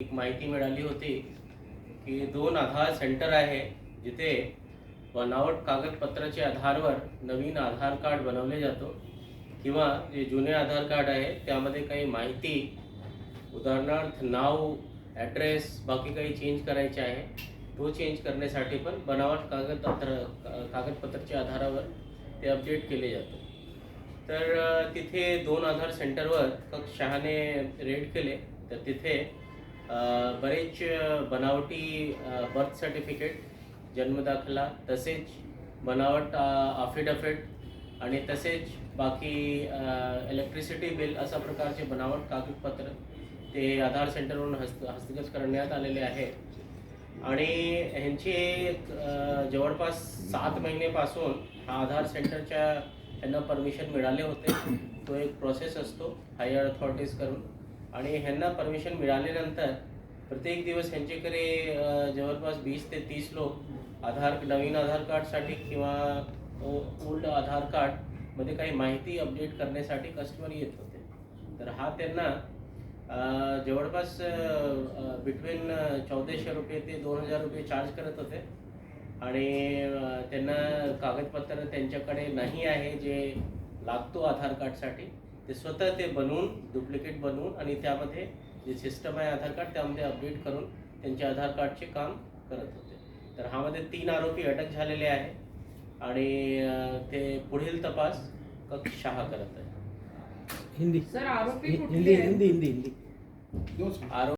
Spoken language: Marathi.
एक माहिती मिळाली होती की दोन आधार सेंटर आहे जिथे बनावट कागदपत्राच्या आधारवर नवीन आधार कार्ड बनवले जातो. किंवा जे जुने आधार कार्ड आहे त्यामध्ये काही माहिती उदाहरणार्थ नाव ॲड्रेस बाकी काही चेंज करायचे आहे तो चेंज करण्यासाठी पण बनावट कागदपत्र कागदपत्राच्या आधारावर ते अपडेट केले जाते. तर तिथे दोन आधार सेंटरवर कक्ष शहाने रेड केले तर तिथे बरेच बनावटी बर्थ सर्टिफिकेट जन्मदाखला तसेच बनावट अफिडेविट आणि तसेच बाकी इलेक्ट्रिसिटी बिल अशा प्रकारचे बनावट कागदपत्र ते आधार सेंटरवरून हस्त हस्तगत करण्यात आलेले आहे. आणि ह्यांचे जवळपास सात महिनेपासून हा आधार सेंटरच्या यांना परमिशन मिळाले होते. तो एक प्रोसेस असतो हायर अथॉरिटीज करून. आणि ह्यांना परमिशन मिळाल्यानंतर प्रत्येक दिवस ह्यांच्याकडे जवळपास वीस ते तीस लोक आधार नवीन आधार कार्डसाठी किंवा ओल्ड आधार कार्डमध्ये काही माहिती अपडेट करण्यासाठी कस्टमर येत होते. तर हा त्यांना जवळपास बिटवीन चौदाशे रुपये ते दोन हजार रुपये चार्ज करत होते. आणि त्यांना कागदपत्र त्यांच्याकडे नाही आहे जे लागतो आधार कार्डसाठी. ते स्वतः ते बनवून डुप्लिकेट बनवून आणि त्यामध्ये जे सिस्टम आहे आधार कार्ड त्यामध्ये अपडेट करून त्यांचे आधार कार्डचे काम करत होते. तर ह्यामध्ये तीन आरोपी अटक झालेले आहे आणि ते पुढील तपास कक्ष शहा करत आहे हिंदी. सर आरोपी कुठले हिंदी आहेत? हिंदी हिंदी हिंदी. आरोप